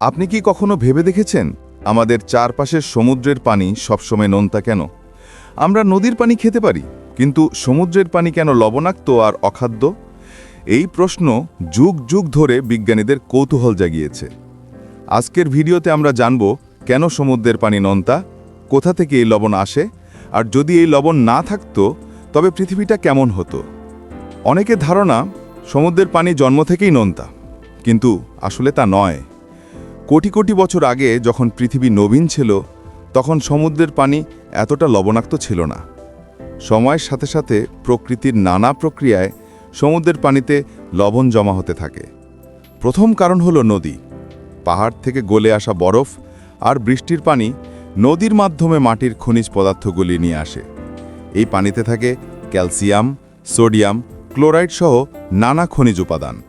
আপনি কি কখনো ভেবে দেখেছেন আমাদের চারপাশের সমুদ্রের পানি সবসময় নোনতা কেন? আমরা নদীর পানি খেতে পারি, কিন্তু সমুদ্রের পানি কেন লবণাক্ত আর অখাদ্য? এই প্রশ্ন যুগ যুগ ধরে বিজ্ঞানীদের কৌতূহল জাগিয়েছে। আজকের ভিডিওতে আমরা জানব কেন সমুদ্রের পানি নোনতা, কোথা থেকে এই লবণ আসে, আর যদি এই লবণ না থাকতো, তবে পৃথিবীটা কেমন হতো? অনেকের ধারণা, সমুদ্রের পানি জন্ম থেকেই নোনতা, কিন্তু আসলে তা নয়। কোটি কোটি বছর আগে যখন পৃথিবী নবীন ছিল, তখন সমুদ্রের পানি এতটা লবণাক্ত ছিল না। সময়ের সাথে সাথে প্রকৃতির নানা প্রক্রিয়ায় সমুদ্রের পানিতে লবণ জমা হতে থাকে। প্রথম কারণ হলো নদী। পাহাড় থেকে গলে আসা বরফ আর বৃষ্টির পানি নদীর মাধ্যমে মাটির খনিজ পদার্থগুলি নিয়ে আসে। এই পানিতে থাকে ক্যালসিয়াম, সোডিয়াম, ক্লোরাইড সহ নানা খনিজ উপাদান।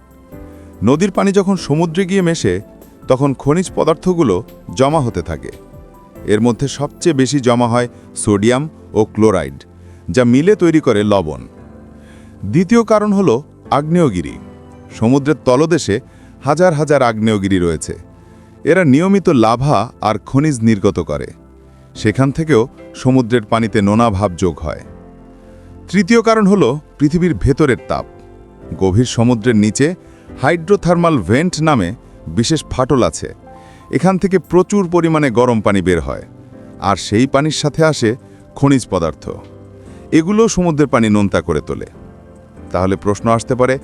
নদীর পানি যখন সমুদ্রে গিয়ে মেশে তখন খনিজ পদার্থগুলো জমা হতে থাকে। এর মধ্যে সবচেয়ে বেশি জমা হয় সোডিয়াম ও ক্লোরাইড, যা মিলে তৈরি করে লবণ। দ্বিতীয় কারণ হল আগ্নেয়গিরি। সমুদ্রের তলদেশে হাজার হাজার আগ্নেয়গিরি রয়েছে। এরা নিয়মিত লাভা আর খনিজ নির্গত করে। সেখান থেকেও সমুদ্রের পানিতে নোনা ভাব যোগ হয়। তৃতীয় কারণ হল পৃথিবীর ভেতরের তাপ। গভীর সমুদ্রের নিচে হাইড্রোথার্মাল ভেন্ট নামে বিশেষ ফাটল আছে। এখান থেকে প্রচুর পরিমাণে গরম পানি বের হয়, আর সেই পানির সাথে আসে খনিজ পদার্থ। এগুলো সমুদ্রের পানি নোনতা করে তোলে। তাহলে প্রশ্ন আসতে পারে,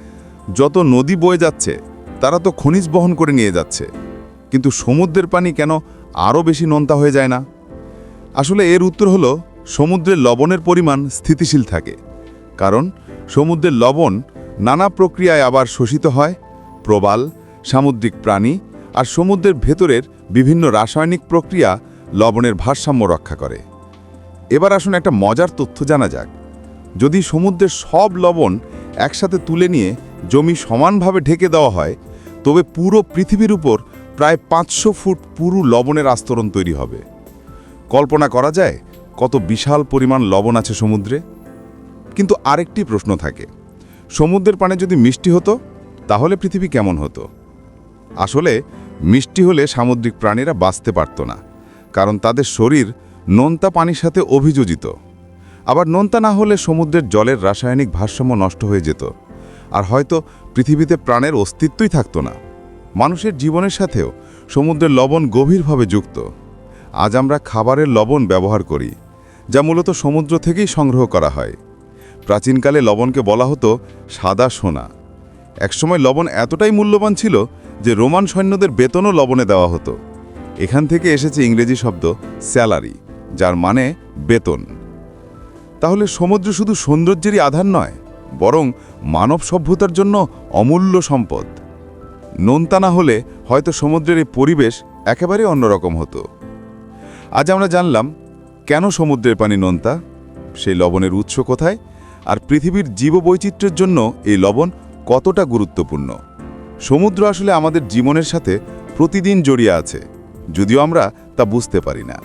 যত নদী বয়ে যাচ্ছে, তারা তো খনিজ বহন করে নিয়ে যাচ্ছে, কিন্তু সমুদ্রের পানি কেন আরও বেশি নোনতা হয়ে যায় না? আসলে এর উত্তর হলো, সমুদ্রের লবণের পরিমাণ স্থিতিশীল থাকে, কারণ সমুদ্রের লবণ নানা প্রক্রিয়ায় আবার শোষিত হয়, প্রবাল সামুদ্রিক প্রাণী আর সমুদ্রের ভেতরের বিভিন্ন রাসায়নিক প্রক্রিয়া লবণের ভারসাম্য রক্ষা করে। এবার আসুন একটা মজার তথ্য জানা যাক। যদি সমুদ্রের সব লবণ একসাথে তুলে নিয়ে জমি সমানভাবে ঢেকে দেওয়া হয়, তবে পুরো পৃথিবীর উপর প্রায় পাঁচশো ফুট পুরু লবণের আস্তরণ তৈরি হবে। কল্পনা করা যায় কত বিশাল পরিমাণ লবণ আছে সমুদ্রে? কিন্তু আরেকটি প্রশ্ন থাকে। সমুদ্রের পানি যদি মিষ্টি হতো, তাহলে পৃথিবী কেমন হতো? আসলে মিষ্টি হলে সামুদ্রিক প্রাণীরা বাঁচতে পারত না, কারণ তাদের শরীর নোনতা পানির সাথে অভিযোজিত। আবার নোনতা না হলে সমুদ্রের জলের রাসায়নিক ভারসাম্য নষ্ট হয়ে যেত, আর হয়তো পৃথিবীতে প্রাণের অস্তিত্বই থাকতো না। মানুষের জীবনের সাথেও সমুদ্রের লবণ গভীরভাবে যুক্ত। আজ আমরা খাবারের লবণ ব্যবহার করি, যা মূলত সমুদ্র থেকেই সংগ্রহ করা হয়। প্রাচীনকালে লবণকে বলা হতো সাদা সোনা। একসময় লবণ এতটাই মূল্যবান ছিল যে রোমান সৈন্যদের বেতনও লবণে দেওয়া হতো। এখান থেকে এসেছে ইংরেজি শব্দ স্যালারি, যার মানে বেতন। তাহলে সমুদ্র শুধু সৌন্দর্যেরই আধার নয়, বরং মানব সভ্যতার জন্য অমূল্য সম্পদ। নোনতা না হলে হয়তো সমুদ্রের এই পরিবেশ একেবারে অন্যরকম হতো। আজ আমরা জানলাম, কেন সমুদ্রের পানি নোনতা? সেই লবণের উৎস কোথায়? আর পৃথিবীর জীববৈচিত্র্যের জন্য এই লবণ কতটা গুরুত্বপূর্ণ? সমুদ্র আসলে আমাদের জীবনের সাথে প্রতিদিন জড়িয়ে আছে, যদিও আমরা তা বুঝতে পারি না।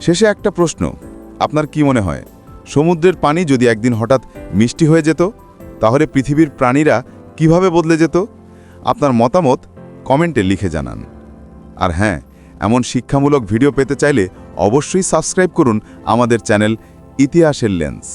শেষে একটা প্রশ্ন, আপনার কি মনে হয়, সমুদ্রের পানি যদি একদিন হঠাৎ মিষ্টি হয়ে যেত, তাহলে পৃথিবীর প্রাণীরা কীভাবে বদলে যেত? আপনার মতামত কমেন্টে লিখে জানান। আর হ্যাঁ এমন শিক্ষামূলক ভিডিও পেতে চাইলে অবশ্যই সাবস্ক্রাইব করুন আমাদের চ্যানেল ইতিহাসের লেন্স।